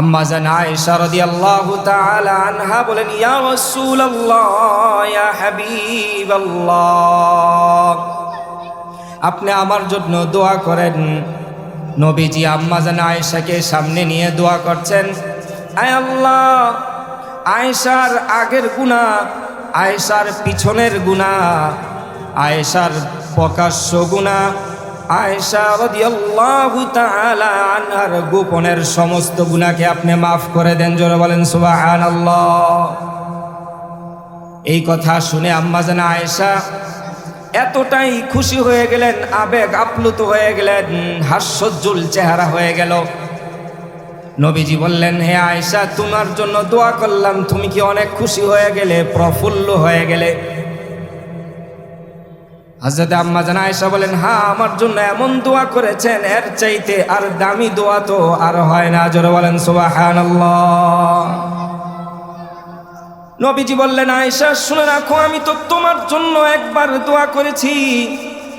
আম্মা জান বলেন, ইয়া আপনি আমার জন্য দোয়া করেন। নবীজি আম্মা জান আয়েশাকে সামনে নিয়ে দোয়া করছেন, আয় আল্লাহ, আয়েশার আগের গুণা আয়েশার পিছনের গুণা আয়েশার প্রকাশ্য গুণা আয়েশা রাদিয়াল্লাহু তাআলা আনহার গোপনের সমস্ত গুনাহকে আপনি মাফ করে দেন, জোরে বলেন সুবহানাল্লাহ। এই কথা শুনে আম্মা জান আয়েশা এতটাই খুশি হয়ে গেলেন, আবেগ আপ্লুত হয়ে গেলেন, হাস্যজ্জ্বল চেহারা হয়ে গেল। নবীজি বললেন, হে আয়েশা, তোমার জন্য দোয়া করলাম, তুমি কি অনেক খুশি হয়ে গেলে, প্রফুল্ল হয়ে গেলে? হজরত আম্মা জান আয়েশা বলেন হ্যাঁ আমার জন্য এমন দোয়া করেছেন, এর চাইতে আর দামি দোয়া তো আর হয় না। জোরে বলেন, সুবহানাল্লাহ। নবীজি বললেন, আয়েশা, শুনে রাখো, আমি তো তোমার জন্য একবার দোয়া করেছি।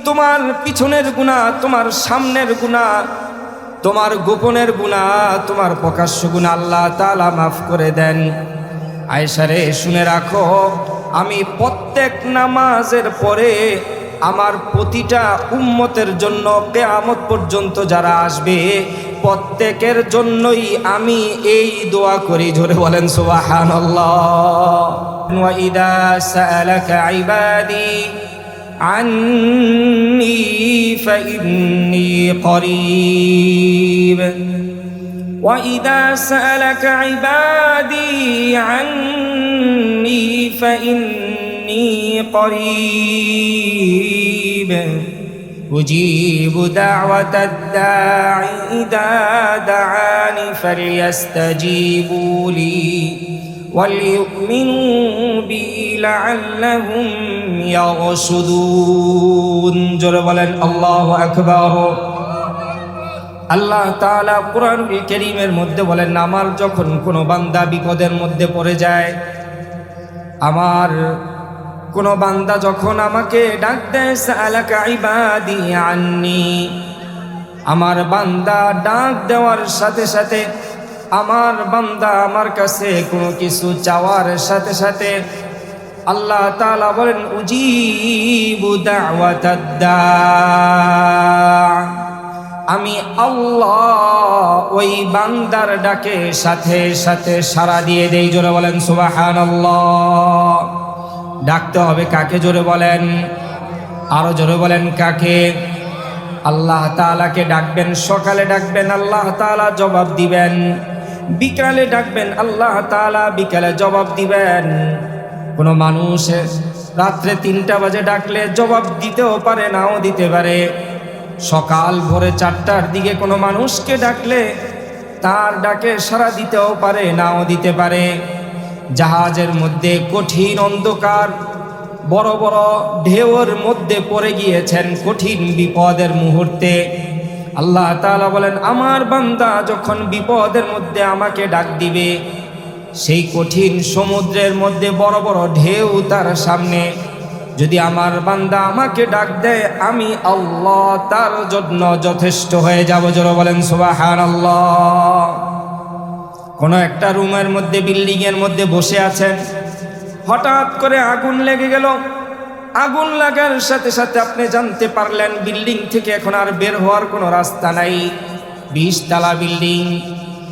তোমার পিছনের গুণা তোমার সামনের গুণা তোমার গোপনের গুণা তোমার প্রকাশ্য গুণা আল্লাহ তালা মাফ করে দেন। আয়েশা রে, শুনে রাখো, আমি প্রত্যেক নামাজের পরে আমার প্রতিটা উম্মতের জন্য কেয়ামত পর্যন্ত যারা আসবে প্রত্যেকের জন্যই আমি এই দোয়া করি ধরে বলেন সুবাহান وإذا سألك عبادي عني فإني قريب وإذا سألك عبادي عني فإني قريب أجيب دعوة الداعي إذا دعاني فليستجيبوا لي وليؤمنوا بي لعلهم يرشدون جل বলেন আল্লাহু আকবার আল্লাহ তাআলা কোরআনুল কারীমের মধ্যে বলেন আমার যখন কোনো বান্দা বিপদের মধ্যে পড়ে যায় আমার কোনো বান্দা যখন আমাকে ডাক দেয় আন্নি। আমার বান্দা ডাক দেওয়ার সাথে সাথে, আমার বান্দা আমার কাছে কোনো কিছু চাওয়ার সাথে সাথে আল্লাহ তালা বলেন আমি আল্লাহ ওই বান্দার ডাকে সাথে সাথে সারা দিয়ে দেই, জোরে বলেন, সুবহানাল্লাহ। ডাকতে হবে কাকে? জোরে বলেন। আরও জোরে বলেন কাকে? আল্লাহ তাআলাকে ডাকবেন, সকালে ডাকবেন, আল্লাহ তাআলা জবাব দিবেন। বিকালে ডাকবেন, আল্লাহ তাআলা বিকালে জবাব দিবেন। কোনো মানুষ রাত্রে তিনটা বাজে ডাকলে জবাব দিতেও পারে, নাও দিতে পারে। সকাল ভোরে চারটার দিকে কোনো মানুষকে ডাকলে তার ডাকে সারা দিতেও পারে, নাও দিতে পারে। জাহাজের মধ্যে কঠিন অন্ধকার, বড় বড় ঢেউর মধ্যে পড়ে গিয়েছেন কঠিন বিপদের মুহূর্তে। আল্লাহ তাআলা বলেন, আমার বান্দা যখন বিপদের মধ্যে আমাকে ডাক দিবে, সেই কঠিন সমুদ্রের মধ্যে বড় বড় ঢেউ তার সামনে। যদি আমার বান্দা আমাকে ডাক দেয়, আমি আল্লাহ তার জন্য যথেষ্ট হয়ে যাব। জোর বলেন সুবাহান আল্লাহ কোনো একটা রুমের মধ্যে বিল্ডিং এর মধ্যে বসে আছেন। হঠাৎ করে আগুন লেগে গেল। আগুন লাগার সাথে সাথে আপনি জানতে পারলেন বিল্ডিং থেকে এখন আর বের হওয়ার কোনো রাস্তা নাই। বিশ তালা বিল্ডিং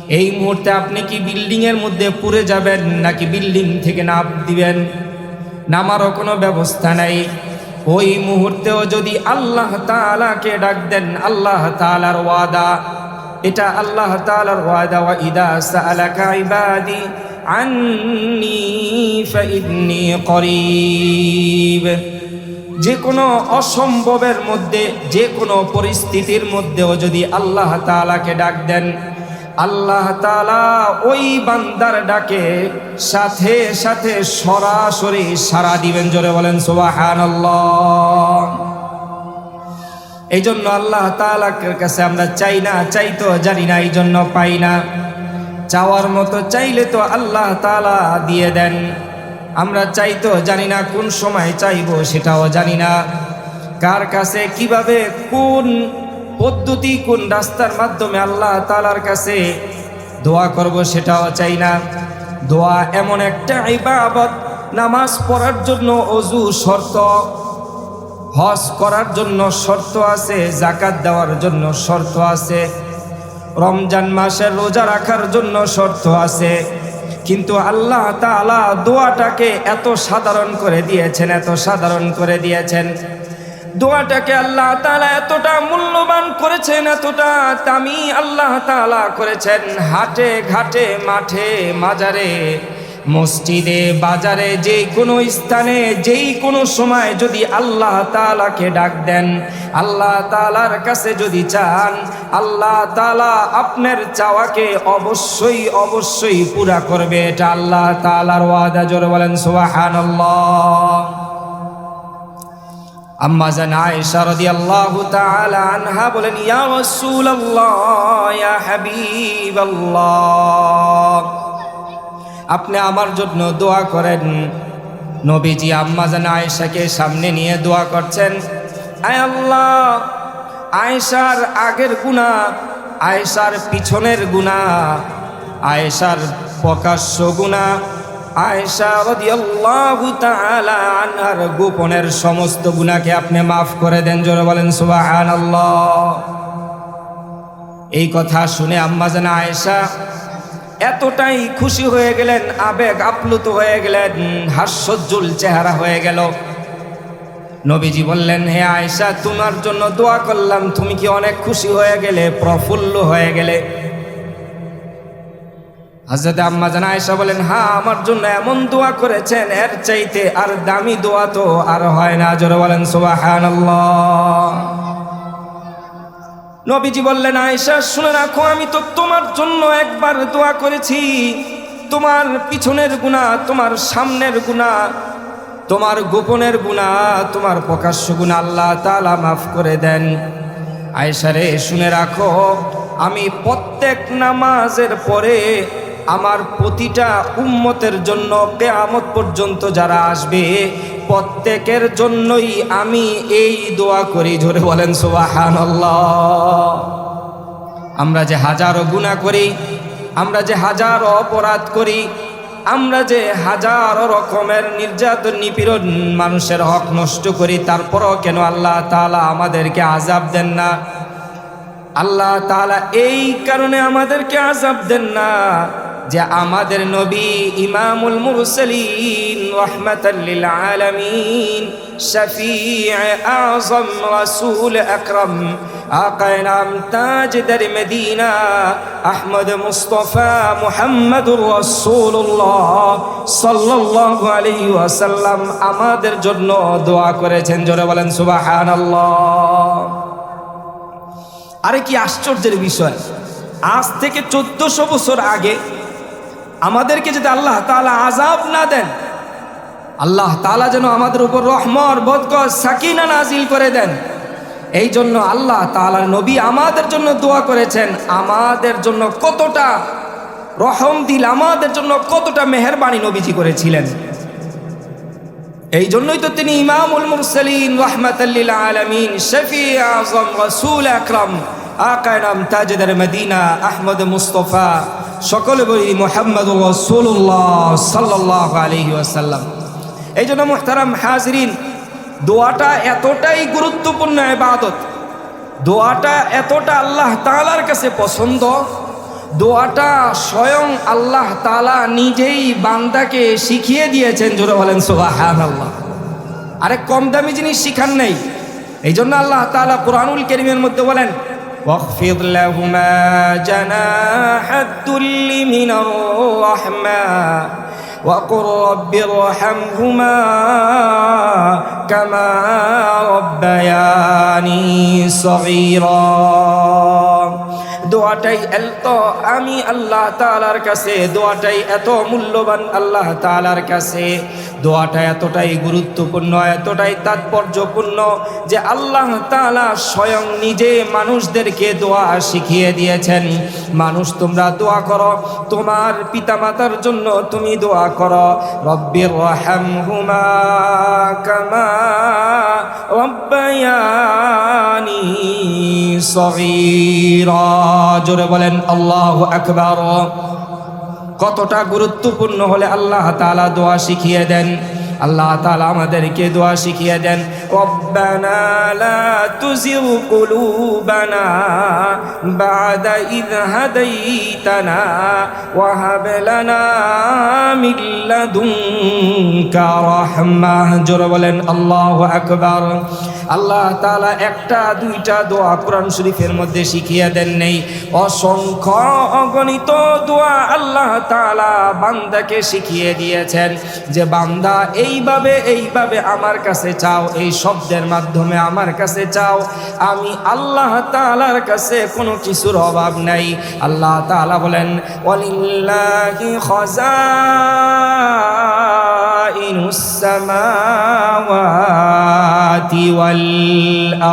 এই মুহূর্তে আপনি কি বিল্ডিং এর মধ্যে পুড়ে যাবেন, নাকি বিল্ডিং থেকে নাপ দিবেন? নামারও কোনো ব্যবস্থা নাই। ওই মুহূর্তেও যদি আল্লাহ তাআলাকে ডাক দেন, আল্লাহ তাআলার ওয়াদা। এটা আল্লাহ তাআলার ওয়াদা, ওয়া ইদা সাআলাকা ইবাদি আন্নি ফাইন্নি করিব। যে কোনো অসম্ভবের মধ্যে যে কোনো পরিস্থিতির মধ্যেও যদি আল্লাহ তাআলাকে ডাক দেন, আল্লাহ তাআলা ওই বান্দার ডাকে সাথে সাথে সরাসরি সারা দিবেন। জোরে বলেন, সুবহানাল্লাহ। এই জন্য আল্লাহ তাআলার কাছে আমরা চাই না, চাই তো জানি না এই জন্য পাই না। চাওয়ার মতো চাইলে তো আল্লাহ তালা দিয়ে দেন। আমরা চাই তো জানি না কোন সময় চাইব সেটাও জানি না। কার কাছে, কীভাবে, কোন পদ্ধতি, কোন রাস্তার মাধ্যমে আল্লাহ তালার কাছে দোয়া করব সেটাও চাই না। দোয়া এমন একটা ইবাদত, নামাজ পড়ার জন্য অজু শর্ত। হজ করার জন্য শর্ত আছে, জাকাত দেওয়ার জন্য শর্ত আছে, রমজান মাসের রোজা রাখার জন্য শর্ত আছে। কিন্তু আল্লাহ তাআলা দোয়াটাকে এত সাধারণ করে দিয়েছেন, এত সাধারণ করে দিয়েছেন। দোয়াটাকে আল্লাহ তাআলা এতটা মূল্যবান করেছেন, এতটা তামি আল্লাহ তাআলা করেছেন, হাটে ঘাটে, মাঠে, মাজারে। মসজিদে, বাজারে, যে কোনো স্থানে, যেই কোনো সময় যদি আল্লাহ তাআলাকে ডাক দেন, আল্লাহ তালার কাছে যদি চান, আল্লাহ তালা আপনার চাওয়াকে অবশ্যই অবশ্যই পুরা করবে। এটা আল্লাহ তালার ওয়াদা, জোর বলেন, সুবহানাল্লাহ। আম্মা আনহা বলেন, ইয়া ইয়া আপনি আমার জন্য দোয়া করেন। নবীজি আম্মা জান আয়েশাকে সামনে নিয়ে দোয়া করছেন। আয় আল্লাহ, আয়েশার আগের গুণা আয়েশার পিছনের গুণা আয়েশার প্রকাশ্য গুণা আয়েশা রাদিয়াল্লাহু তাআলা গোপনের সমস্ত গুনাহকে আপনি মাফ করে দেন, জোরে বলেন সুবহানাল্লাহ। এই কথা শুনে আম্মা জান আয়েশা এতটাই খুশি হয়ে গেলেন, আবেগ আপ্লুত হয়ে গেলেন, হাস্যজ্জ্বল চেহারা হয়ে গেল। নবীজি বললেন, হে আয়েশা, তোমার জন্য দোয়া করলাম, তুমি কি অনেক খুশি হয়ে গেলে, প্রফুল্ল হয়ে গেলে? হাজরত আম্মা জান আয়েশা বলেন হ্যাঁ আমার জন্য এমন দোয়া করেছেন, এর চাইতে আর দামি দোয়া তো আর হয় না। জোরে বলেন, সুবহানাল্লাহ। নবীজি বললেন, আয়েশা, শুনে রাখো, আমি তো তোমার জন্য একবার দোয়া করেছি। তোমার পিছনের গুণা, তোমার সামনের গুণা, তোমার গোপনের গুণা, তোমার প্রকাশ্য গুণা আল্লাহ তালা মাফ করে দেন। আয়েশা রে, শুনে রাখো, আমি প্রত্যেক নামাজের পরে আমার প্রতিটা উম্মতের জন্য কেয়ামত পর্যন্ত যারা আসবে প্রত্যেকের জন্যই আমি এই দোয়া করি। ধরে বলেন, সুবহানাল্লাহ। আমরা যে হাজারো গুণা করি, আমরা যে হাজারো অপরাধ করি, আমরা যে হাজারো রকমের নির্যাতন নিপীড়ন মানুষের হক নষ্ট করি, তারপরও কেন আল্লাহ তাআলা আমাদেরকে আজাব দেন না? আল্লাহ তাআলা এই কারণে আমাদেরকে আজাব দেন না। যে আমাদের নবী ইমামুল মুরসালিন রহমাতাল আলামিন শফিع আযম রাসূল আকরাম, আকায়ে নাম তাজদার মদিনা, আহমদ মুস্তাফা মুহাম্মদুর রাসূলুল্লাহ সাল্লাল্লাহু আলাইহি ওয়াসাল্লাম আমাদের জন্য দোয়া করেছেন। জোরে বলেন, সুবহানাল্লাহ। আরে কি আশ্চর্যের বিষয়। আজ থেকে চোদ্দশো বছর আগে আমাদেরকে যদি আল্লাহ তালা আজাব না দেন, আল্লাহ তালা যেন আমাদের উপর রহমর বদকর সাকিনা নাজিল করে দেন। এই জন্য আল্লাহ তাআলার নবী আমাদের জন্য দোয়া করেছেন, আমাদের জন্য কতটা রহম দিল, আমাদের জন্য কতটা মেহরবানি নবীজি করেছিলেন। এই জন্যই তো তিনি ইমামুল মুরসালিন রহমাতাল্লিল আলামিন শফি আজম রসুল আকরাম আকায় নাম তাজদার মদিনা আহমদ মুস্তফা, সকলে বলি মোহাম্মদ রসুল্লাহ সাল্লাহ আলহি আসাল্লাম এই জন্য মোহতারাম হাজরিন, দোয়াটা এতটাই গুরুত্বপূর্ণ ইবাদত। দোয়াটা এতটা আল্লাহ তাআলার কাছে পছন্দ। দোয়াটা স্বয়ং আল্লাহ তালা নিজেই বান্দাকে শিখিয়ে দিয়েছেন, জোরে বলেন সোহান আল্লাহ আরে কম দামি জিনিস শিখান নেই। এই জন্য আল্লাহ তাআলা কোরআনুল করিমের মধ্যে বলেন واخفض لهما جناح الذل من الرحمة وقل رب ارحمهما كما ربياني صغيرا দোয়াটাই এত আমি আল্লাহ তালার কাছে দোয়াটাই এত মূল্যবান আল্লাহ তালার কাছে দোয়াটা এতটাই গুরুত্বপূর্ণ, এতটাই তাৎপর্যপূর্ণ যে আল্লাহ তালা স্বয়ং নিজে মানুষদেরকে দোয়া শিখিয়ে দিয়েছেন। মানুষ, তোমরা দোয়া করো, তোমার পিতামাতার জন্য তুমি দোয়া করো। রব্বির রহমহুমা কামা রব্বায়ানি জোরে বলেন, আল্লাহ আকবার। কতটা গুরুত্বপূর্ণ হলে আল্লাহ তালা দোয়া শিখিয়ে দেন। আল্লাহ তালা আমাদেরকে দোয়া শিখিয়ে দেন লা জোরে বলেন, আল্লাহু আকবার। আল্লাহ তালা একটা, দুইটা দোয়া কোরআন শরীফের মধ্যে শিখিয়ে দেন নেই। অসংখ্য অগণিত দোয়া আল্লাহ তালা বান্দাকে শিখিয়ে দিয়েছেন যে বান্দা এইভাবে এইভাবে আমার কাছে চাও, এই শব্দের মাধ্যমে আমার কাছে চাও। আমি আল্লাহ তালার কাছে কোনো কিছুর অভাব নাই। আল্লাহ তালা বলেন, ওয়ালিল্লাহি খাজাইনুস সামাওয়াতি ওয়াল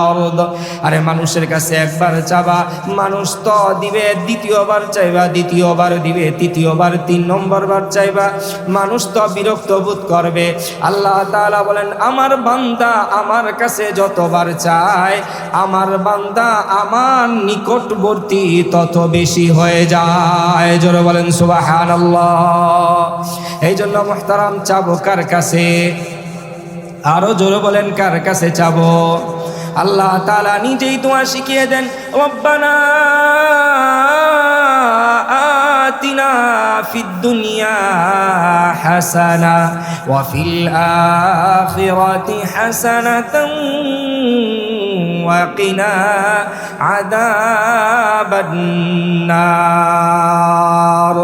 আরদ আরে মানুষের কাছে একবার চাবা, মানুষ তো দিবে, দ্বিতীয়বার চাইবা, দ্বিতীয়বার দিবে, তৃতীয়বার, তিন নম্বর বার চাইবা। মানুষ তো বিরক্ত বোধ করবে। আল্লাহ তাআলা বলেন, আমার বান্দা আমার কাছে যতবার চায়, আমার বান্দা আমার নিকটবর্তী তত বেশি হয়ে যায়। জোরে বলেন, সুবহানাল্লাহ। এই জন্য মোহতারাম চাবো কার কাছে? আরও জোরে বলেন, কার কাছে চাবো আল্লাহ তাআলা নিজেই তোমার শিখিয়ে দেন, রব্বানা আতিনা ফিদ দুনিয়া হাসানা ওয়া ফিল আখিরাতি হাসানাতান ওয়া কিনা আযাবান নার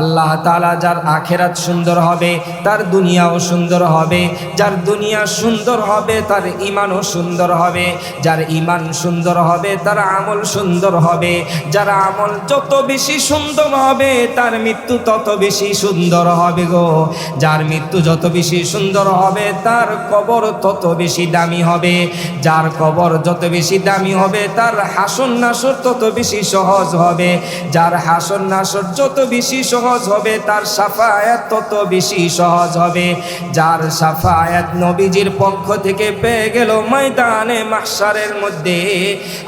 আল্লাহ তালা যার আখেরাত সুন্দর হবে, তার দুনিয়াও সুন্দর হবে, যার দুনিয়া সুন্দর হবে, তার ইমানও সুন্দর হবে, যার ইমান সুন্দর হবে, তার আমল সুন্দর হবে, যার আমল যত বেশি সুন্দর হবে, তার মৃত্যু তত বেশি সুন্দর হবে গো। যার মৃত্যু যত বেশি সুন্দর হবে, তার কবর তত বেশি দামি হবে, যার কবর যত বেশি দামি হবে, তার হাসন নাসর তত বেশি সহজ হবে, যার হাসন নাসর যত বেশি সহজ হবে, তার সাফায়াত তত বেশি সহজ হবে। যার সাফায়াত নবীজির পক্ষ থেকে পেয়ে গেল ময়দানে মাহশারের মধ্যে,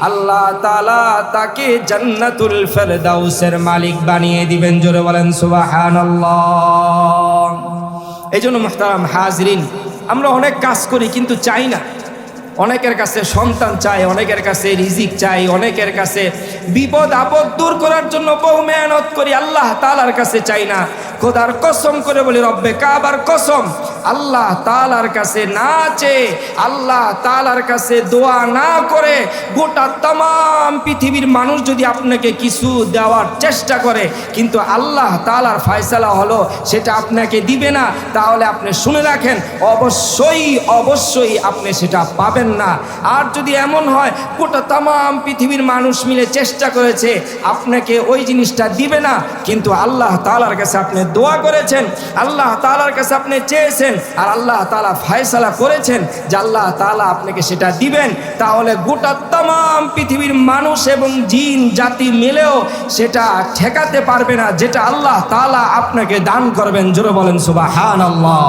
আল্লাহ তালা তাকে জান্নাতুল ফেরদাউসের মালিক বানিয়ে দিবেন। জোরে বলেন, সুবহানাল্লাহ। এই জন্য মোহতারাম হাজরিন, আমরা অনেক কাজ করি কিন্তু চাই না। অনেকের কাছে সন্তান চাই অনেকের কাছে রিজিক চাই অনেকের কাছে বিপদ, আপদ দূর করার জন্য বহু মেহনত করি। আল্লাহ তালার কাছে চাই না। খোদার কসম করে বলি, রব্বে কাবার কসম। আল্লাহ তালার কাছে না চেয়ে, আল্লাহ তালার কাছে দোয়া না করে গোটা তাম পৃথিবীর মানুষ যদি আপনাকে কিছু দেওয়ার চেষ্টা করে, কিন্তু আল্লাহ তালার ফয়সালা হলো সেটা আপনাকে দিবে না, তাহলে আপনি শুনে রাখেন, অবশ্যই অবশ্যই আপনি সেটা পাবেন না। আর যদি এমন হয়, গোটা তাম পৃথিবীর মানুষ মিলে চেষ্টা করেছে, আপনাকে ওই জিনিসটা দিবে না, কিন্তু আল্লাহ তালার কাছে আপনি দোয়া করেছেন, আল্লাহ তালার কাছে আপনি চেয়েছেন আর আল্লাহ তালা ফায়সালা করেছেন যে আল্লাহ তালা আপনাকে সেটা দিবেন। তাহলে গোটা তাম পৃথিবীর মানুষ এবং জিন, জাতি মিলেও সেটা ঠেকাতে পারবে না, যেটা আল্লাহ তালা আপনাকে দান করবেন। জোরে বলেন সুবাহ হান আল্লাহ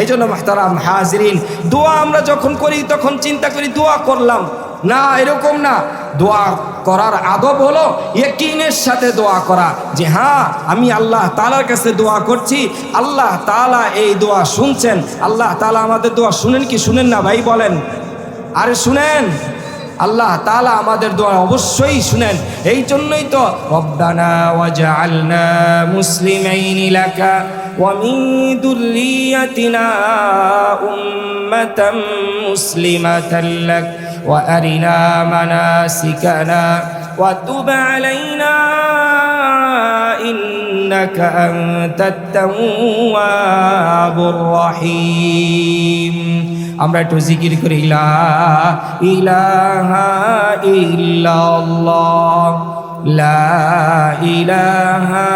এই জন্য মাহতারাম হাজরিন, দোয়া আমরা যখন করি, তখন চিন্তা করি দোয়া করলাম। না, এরকম না। দোয়া করার আদব হলো ইকিনের সাথে দোয়া করা যে হ্যাঁ আমি আল্লাহ তালার কাছে দোয়া করছি। আল্লাহ তালা এই দোয়া শুনছেন। আল্লাহ তালা আমাদের দোয়া শুনেন কি শুনেন না ভাই বলেন? আরে শুনেন। আল্লাহ তালা আমাদের দোয়া অবশ্যই শুনেন। এই জন্যই তো রব্বানা ওয়াজআলনা وأرنا مناسكنا وتب علينا إنك أنت التواب الرحيم আমরা একটু জিকির করি লা ইলাহা ইল্লাল্লাহ লা ইলাহা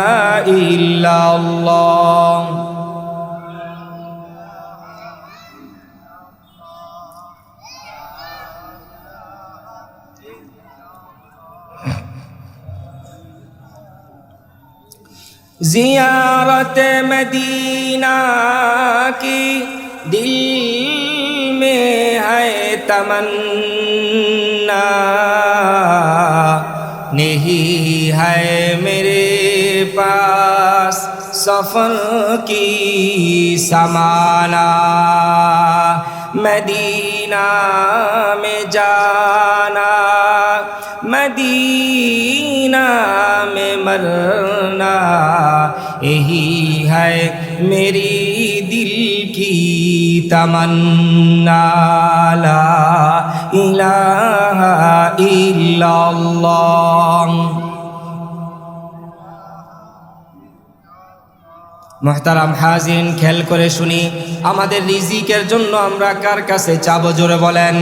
ইল্লাল্লাহ जियारत मदीना की दिल में है तमन्ना। नहीं है मेरे पास सफ़र की समाना। मदीना में जाना। मदीना में मरना यही है मेरी दिल की तमन्ना ला इलाहा इल्लल्लाह মোহতারাম হাজিন খেয়াল করে শুনি আমাদের রিজিকের জন্য আমরা কার কাছে চাবো জোরে বলেন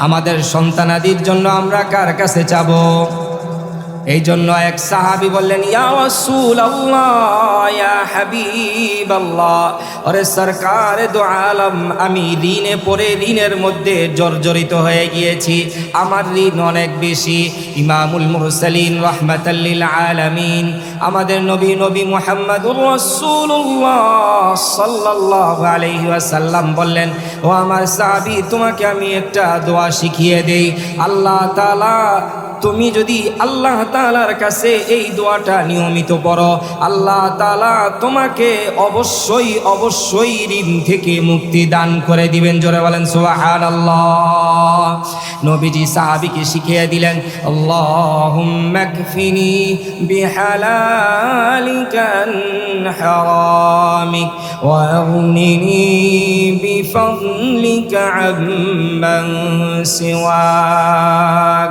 আমাদের সন্তানাদির জন্য আমরা কার কাছে চাবো এই জন্য এক সাহাবি বললেন সরকার আমি ঋণে পরে ঋণের মধ্যে জর্জরিত হয়ে গিয়েছি। আমার ঋণ অনেক বেশি। ইমামুল মুরসালিন রহমাতাল্লিল আলামিন, আমাদের নবী নবী আলাইহি ওয়াসাল্লাম বললেন, ও আমার সাহাবী, তোমাকে আমি একটা দোয়া শিখিয়ে দেই। আল্লাহ তাআলা তুমি যদি আল্লাহ তালার কাছে এই দোয়াটা নিয়মিত পড়ো, আল্লাহ তালা তোমাকে অবশ্যই অবশ্যই ঋণ থেকে মুক্তি দান করে দিবেন। জোরে বলেন সোহান আল্লাহ নবীজি সাহাবিকে শিখিয়ে দিলেন আম্মান সিওয়াক।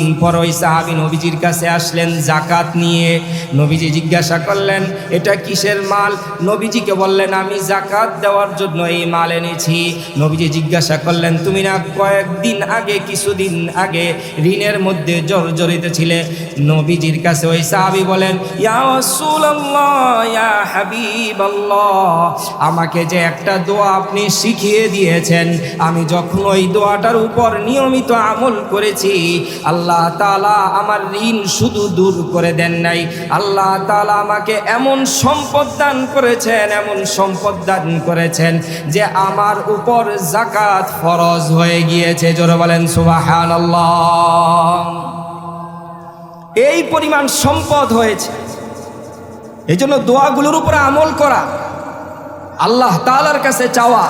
কিছুদিন পর ওই সাহাবি নবীজির কাছে আসলেন জাকাত নিয়ে নবীজি জিজ্ঞাসা করলেন, এটা কিসের মাল? নবীজিকে বললেন, আমি জাকাত দেওয়ার জন্য এই মাল এনেছি। নবীজি জিজ্ঞাসা করলেন, তুমি না কয়েকদিন আগে, কিছুদিন আগে ঋণের মধ্যে জর্জরিত ছিলে? নবীজির কাছে ওই সাহাবি বলেন আমাকে যে একটা দোয়া আপনি শিখিয়ে দিয়েছেন, আমি যখন ওই দোয়াটার উপর নিয়মিত আমল করেছি আল্লাহ তালা আমার ঋণ শুধু দূর করে দেন নাই। আল্লাহ তালা আমাকে এমন সম্পদ দান করেছেন, এমন সম্পদ দান করেছেন যে আমার উপর জাকাত ফরজ হয়ে গিয়েছে। জোরে বলেন সুবাহান এই পরিমাণ সম্পদ হয়েছে। এই জন্য দোয়াগুলোর উপরে আমল করা, আল্লাহ তালার কাছে চাওয়া,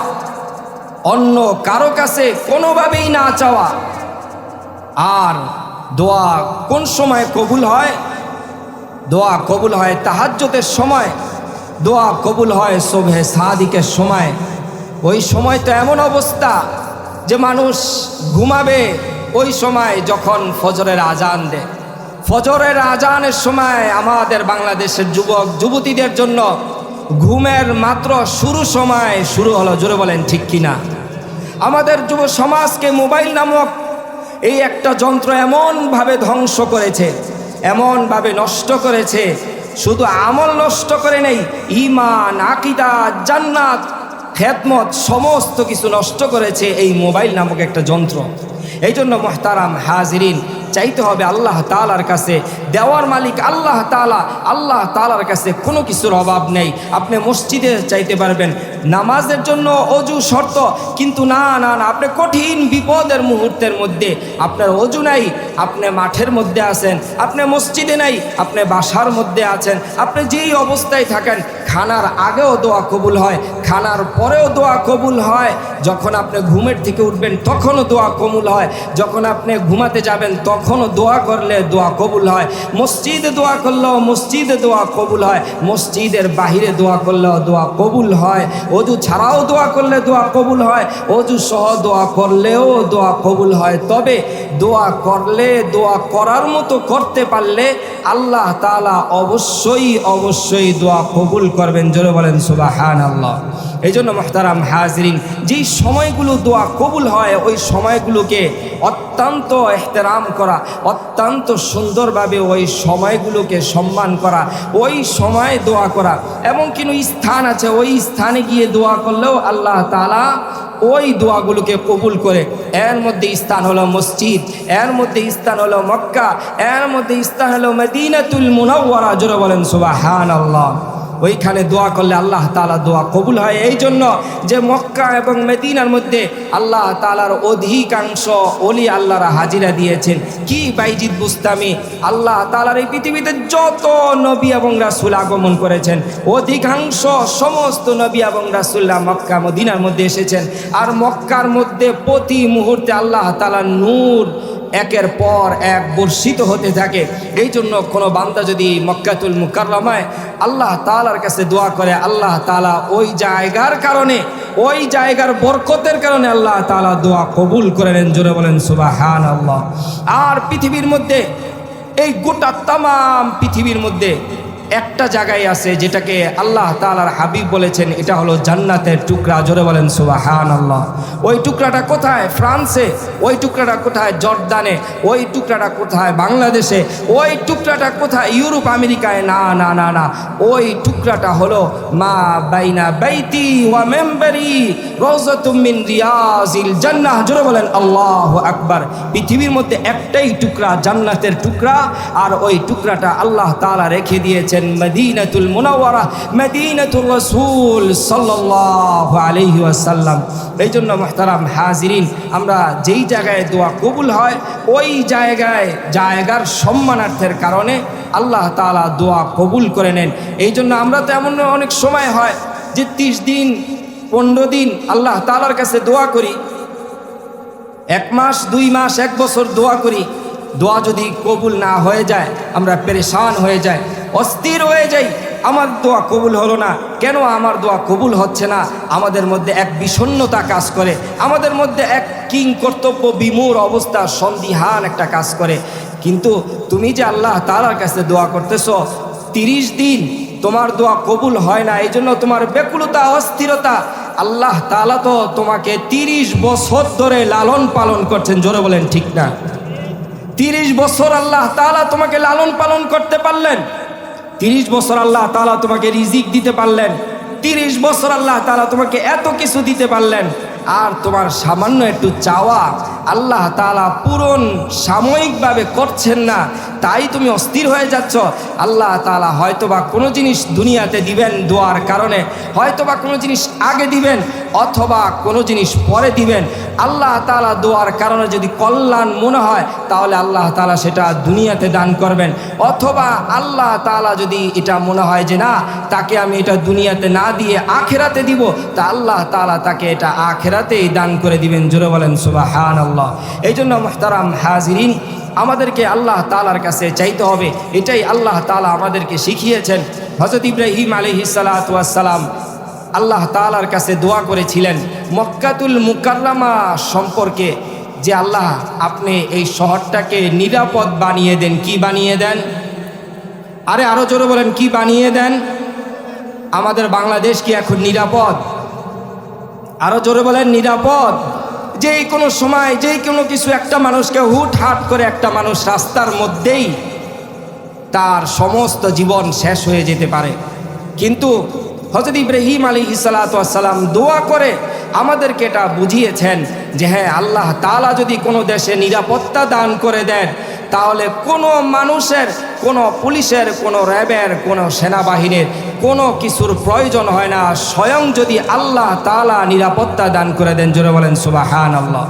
অন্য কারও কাছে কোনোভাবেই না চাওয়া আর দোয়া কোন সময় কবুল হয়? দোয়া কবুল হয় তাহাজ্যতের সময়। দোয়া কবুল হয় শোভে সাদিকের সময়। ওই সময় তো এমন অবস্থা যে মানুষ ঘুমাবে ওই সময় যখন ফজরের আজান দেয়। ফজরের আজানের সময় আমাদের বাংলাদেশের যুবক, যুবতীদের জন্য ঘুমের মাত্র শুরু সময় শুরু হলো। জোরে বলেন ঠিক কিনা? আমাদের যুব সমাজকে মোবাইল নামক এই একটা যন্ত্র এমনভাবে ধ্বংস করেছে, এমনভাবে নষ্ট করেছে, শুধু আমল নষ্ট করে নেই ইমান আকিদা, জান্নাত, খেদমত, সমস্ত কিছু নষ্ট করেছে এই মোবাইল নামক একটা যন্ত্র। এই জন্য মহতারাম হাজিরিন চাইতে হবে আল্লাহ তালার কাছে। দেওয়ার মালিক আল্লাহ তালা আল্লাহ তালার কাছে কোনো কিছুর অভাব নেই। আপনি মসজিদে চাইতে পারবেন। নামাজের জন্য অজু শর্ত। কিন্তু না না না, আপনি কঠিন বিপদের মুহূর্তের মধ্যে আপনার অজু নাই, আপনি মাঠের মধ্যে আছেন, আপনি মসজিদে নাই, আপনি বাসার মধ্যে আছেন, আপনি যেই অবস্থায় থাকেন, খানার আগেও দোয়া কবুল হয়, খানার পরেও দোয়া কবুল হয়। যখন আপনি ঘুমের থেকে উঠবেন, তখনও দোয়া কবুল হয়। যখন আপনি ঘুমাতে যাবেন তখনও দোয়া করলে দোয়া কবুল হয়। মসজিদে দোয়া করলেও মসজিদে দোয়া কবুল হয়। মসজিদের বাহিরে দোয়া করলেও দোয়া কবুল হয়। অজু ছাড়াও দোয়া করলে দোয়া কবুল হয়। অজু সহ দোয়া করলেও দোয়া কবুল হয়। তবে দোয়া করলে, দোয়া করার মতো করতে পারলে আল্লাহ তালা অবশ্যই অবশ্যই দোয়া কবুল করবেন। জোরে বলেন সুবাহান আল্লাহ এই জন্য মোহতারাম হাজরিন, যেই সময়গুলো দোয়া কবুল হয়, ওই সময়গুলোকে অত্যন্ত এহতেরাম করা অত্যন্ত সুন্দরভাবে ওই সময়গুলোকে সম্মান করা, ওই সময় দোয়া করা, এবং কোনো স্থান আছে, ওই স্থানে গিয়ে দোয়া করলেও আল্লাহ তালা ওই দোয়াগুলোকে কবুল করে। এর মধ্যে স্থান হলো মসজিদ, এর মধ্যে স্থান হলো মক্কা, এর মধ্যে স্থান হলো মদিনাতুল মুনাওয়ারা, জোরে বলেন সুবাহান আল্লাহ ওইখানে দোয়া করলে আল্লাহ তালা দোয়া কবুল হয়। এই জন্য যে মক্কা এবং মেদিনার মধ্যে আল্লাহ তালার অধিকাংশ অলি আল্লাহরা হাজিরা দিয়েছেন। কি বাইজিদ বুস্তামি? আল্লাহ তালার এই পৃথিবীতে যত নবী এবং রাসুল আগমন করেছেন, অধিকাংশ সমস্ত নবী এবং রাসুল্লাহ মক্কা, মদিনার মধ্যে এসেছেন। আর মক্কার মধ্যে প্রতি মুহূর্তে আল্লাহ তালার নূর একের পর এক বর্ষিত হতে থাকে। এই জন্য কোনো বান্দা যদি মক্কাতুল মুকাররমায় আল্লাহ তালার কাছে দোয়া করে, আল্লাহ তালা ওই জায়গার কারণে, ওই জায়গার বরকতের কারণে আল্লাহ তালা দোয়া কবুল করে নেন। জোরে বলেন সুবাহান আল্লাহ আর পৃথিবীর মধ্যে, এই গোটা তাম পৃথিবীর মধ্যে একটা জায়গায় আছে যেটাকে আল্লাহ তালার হাবিব বলেছেন, এটা হলো জান্নাতের টুকরা। জোরে বলেন সুবাহান আল্লাহ ওই টুকরাটা কোথায়? ফ্রান্সে। ওই টুকরাটা কোথায়? জর্দানে। ওই টুকরাটা কোথায়? বাংলাদেশে। ওই টুকরাটা কোথায়? ইউরোপ, আমেরিকায়। না না না না। ওই টুকরাটা হলো মা বাইনা বাইতি ওয়া মেম্বারি রোজাতুমিন রিয়াজিল জান্নাহ। জোরে বলেন, আল্লাহ আকবার। পৃথিবীর মধ্যে একটাই টুকরা জান্নাতের টুকরা, আর ওই টুকরাটা আল্লাহ তাআলা রেখে দিয়েছেন মদিনাতুল মুনাওয়ারা, মদিনাতুর রাসূল সাল্লাল্লাহু আলাইহি ওয়াসাল্লাম। এই জন্য মুহতারাম হাজিরিন, আমরা যেই জায়গায় দোয়া কবুল হয়, ওই জায়গায় জায়গার সম্মানার্থের কারণে আল্লাহ তাআলা দোয়া কবুল করে নেন। এই জন্য আমরা তো এমন অনেক সময় হয় যে তিরিশ দিন, পনেরো দিন আল্লাহ তাআলার কাছে দোয়া করি। এক মাস, দুই মাস, এক বছর দোয়া করি। দোয়া যদি কবুল না হয়ে যায়, আমরা পেরেশান হয়ে যাই। অস্থির হয়ে যাই, আমার দোয়া কবুল হলো না। কেন আমার দোয়া কবুল হচ্ছে না? আমাদের মধ্যে এক বিষণ্ণতা কাজ করে। আমাদের মধ্যে এক কিং কর্তব্য বিমূর অবস্থা সন্দিহান একটা কাজ করে। কিন্তু তুমি যে আল্লাহ তালার কাছে দোয়া করতেছ, তিরিশ দিন তোমার দোয়া কবুল হয় না, এই জন্য তোমার বেকুলতা, অস্থিরতা, আল্লাহ তালা তো তোমাকে তিরিশ বছর ধরে লালন পালন করছেন, জোরে বলেন ঠিক না? তিরিশ বছর আল্লাহ তালা তোমাকে লালন পালন করতে পারলেন। তিরিশ বছর আল্লাহ তালা তোমাকে রিজিক দিতে পারলেন। তিরিশ বছর আল্লাহ তালা তোমাকে এত কিছু দিতে পারলেন। আর তোমার সামান্য একটু চাওয়া আল্লাহ তালা পূরণ সাময়িকভাবে করছেন না। তাই তুমি অস্থির হয়ে যাচ্ছ। আল্লাহ তালা হয়তোবা কোনো জিনিস দুনিয়াতে দিবেন দোয়ার কারণে, হয়তোবা কোনো জিনিস আগে দিবেন অথবা কোনো জিনিস পরে দিবেন। আল্লাহ তালা দোয়ার কারণে যদি কল্যাণ মনে হয়, তাহলে আল্লাহ তালা সেটা দুনিয়াতে দান করবেন। অথবা আল্লাহ তালা যদি এটা মনে হয় যে না, তাকে আমি এটা দুনিয়াতে না দিয়ে আখেরাতে দিব, তা আল্লাহ তালা তাকে এটা আখেরাতেই দান করে দিবেন। জোরে বলেন সুবাহান আল্লাহ এই জন্য মোহতারাম হাজিরিন, আমাদেরকে আল্লাহ তালার কাছে চাইতে হবে। এটাই আল্লাহ তালা আমাদেরকে শিখিয়েছেন। হজরত ইব্রাহিম আলহি সালাতাম আল্লাহ তালার কাছে দোয়া করেছিলেন, মক্কাতুল মুকাররামা সম্পর্কে যে আল্লাহ আপনি এই শহরটাকে নিরাপদ বানিয়ে দেন, কি বানিয়ে দেন? আরে আরও জোরে বলেন, কি বানিয়ে দেন? আমাদের বাংলাদেশ কি এখন নিরাপদ? আরও জোরে বলেন, নিরাপদ। যে কোনো সময়, যে কোনো কিছু একটা মানুষকে হুট হাট করে একটা মানুষ রাস্তার মধ্যেই তার সমস্ত জীবন শেষ হয়ে যেতে পারে। কিন্তু হজরত ইব্রাহিম আলী ইসালাতাম দোয়া করে আমাদেরকে এটা বুঝিয়েছেন যে হ্যাঁ আল্লাহ তালা যদি কোনো দেশে নিরাপত্তা দান করে দেন তাহলে কোনো মানুষের কোনো পুলিশের কোনো র্যাবের কোনো সেনাবাহিনীর কোনো কিছুর প্রয়োজন হয় না স্বয়ং যদি আল্লাহ তালা নিরাপত্তা দান করে দেন জোরে বলেন সুবাহান আল্লাহ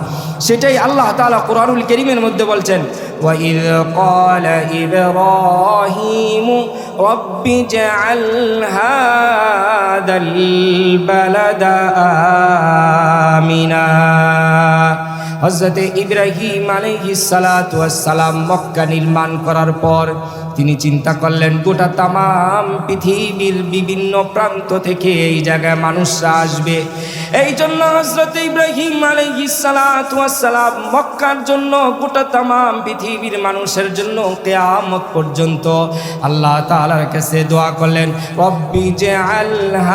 সেটাই আল্লাহ তালা কোরআনুল করিমের মধ্যে বলছেন وَإِذْ قَالَ إِبْرَاهِيمُ رَبِّ اجْعَلْ هَذَا الْبَلَدَ آمِنًا হজরতে ইব্রাহিম সালাম মক্কা নির্মাণ করার পর তিনি চিন্তা করলেন, গোটা তামাম পৃথিবীর বিভিন্ন প্রান্ত থেকে এই জায়গায় মানুষরা আসবে। এই জন্য হজরত ইব্রাহিম সালাম মক্কার জন্য গোটা তামাম পৃথিবীর মানুষের জন্য কেয়ামত পর্যন্ত আল্লাহ তালার কাছে দোয়া করলেন, রব্বি যে আল্লাহ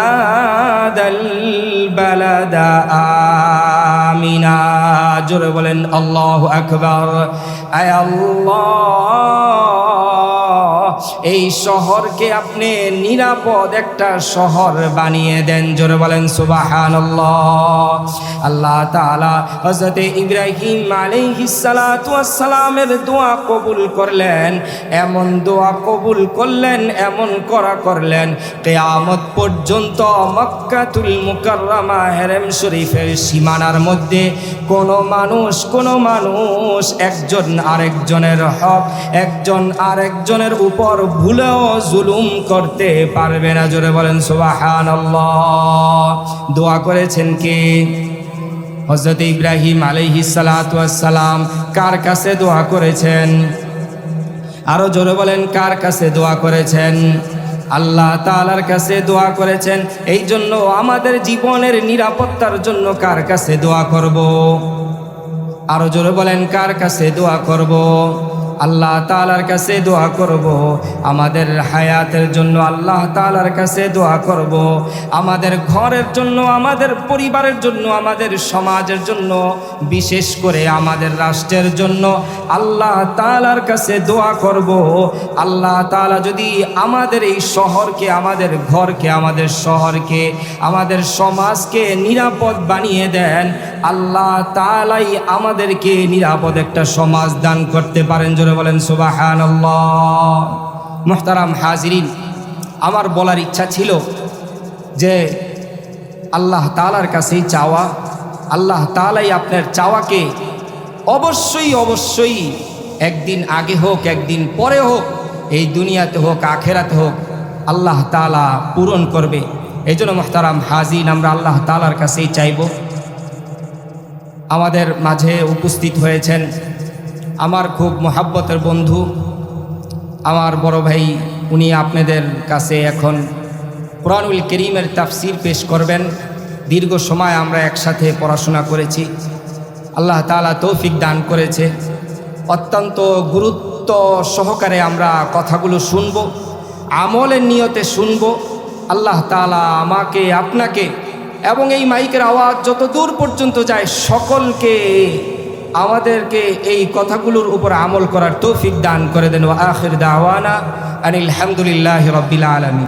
আমিনা জোরে বলেন আল্লাহ আকবর। আয় আল্লাহ। এই শহরকে আপনি নিরাপদ একটা শহর বানিয়ে দেন। জোরে বলেন সুবাহান আল্লাহ তাআলা হযরত ইব্রাহিম আলাইহিস সালাতু ওয়াস সালামের দোয়া কবুল করলেন, এমন দোয়া কবুল করলেন, এমন করা করলেন, কেয়ামত পর্যন্ত মক্কাতুল মুকাররমা হেরেম শরীফের সীমানার মধ্যে কোনো মানুষ কোনো মানুষ, একজন আরেকজনের হক, একজন আরেকজনের উপর ভুলেও জুলুম করতে পারবে না। জোরে বলেন সুবাহান দোয়া করেছেন কে? হজরত ইব্রাহিম আলহিসালাম কার কাছে দোয়া করেছেন? আরও জোরে বলেন, কার কাছে দোয়া করেছেন? আল্লাহ তালার কাছে দোয়া করেছেন। এই জন্য আমাদের জীবনের নিরাপত্তার জন্য কার কাছে দোয়া করব? আরও জোরে বলেন, কার কাছে দোয়া করব? আল্লাহ তালার কাছে দোয়া করব। আমাদের হায়াতের জন্য আল্লাহ তালার কাছে দোয়া করব। আমাদের ঘরের জন্য, আমাদের পরিবারের জন্য, আমাদের সমাজের জন্য, বিশেষ করে আমাদের রাষ্ট্রের জন্য আল্লাহ তালার কাছে দোয়া করব। আল্লাহ তালা যদি আমাদের এই শহরকে, আমাদের ঘরকে, আমাদের শহরকে, আমাদের সমাজকে নিরাপদ বানিয়ে দেন, আল্লাহ তালাই আমাদেরকে নিরাপদ একটা সমাজ দান করতে পারেন। জোরে বলেন সুবাহান মোহতারাম হাজরিন, আমার বলার ইচ্ছা ছিল যে আল্লাহ তালার কাছেই চাওয়া, আল্লাহ তালাই আপনার চাওয়াকে অবশ্যই অবশ্যই একদিন আগে হোক, একদিন পরে হোক, এই দুনিয়াতে হোক, আখেরাতে হোক, আল্লাহ তালা পূরণ করবে। এই জন্য মোহতারাম হাজিন আমরা আল্লাহ তালার কাছেই চাইব। আমাদের মাঝে উপস্থিত হয়েছেন আমার খুব মোহাব্বতের বন্ধু। আমার বড় ভাই, উনি আপনাদের কাছে এখন কোরআনুল করিমের তাফসির পেশ করবেন। দীর্ঘ সময় আমরা একসাথে পড়াশোনা করেছি। আল্লাহ তালা তৌফিক দান করেছে। অত্যন্ত গুরুত্ব সহকারে আমরা কথাগুলো শুনব, আমলের নিয়তে শুনব। আল্লাহ তালা আমাকে, আপনাকে এবং এই মাইকের আওয়াজ যত দূর পর্যন্ত যায় সকলকে আমাদেরকে এই কথাগুলোর উপর আমল করার তৌফিক দান করে দেন। আখির দাওয়ানা আনিল হামদুলিল্লাহ রবিল আলমী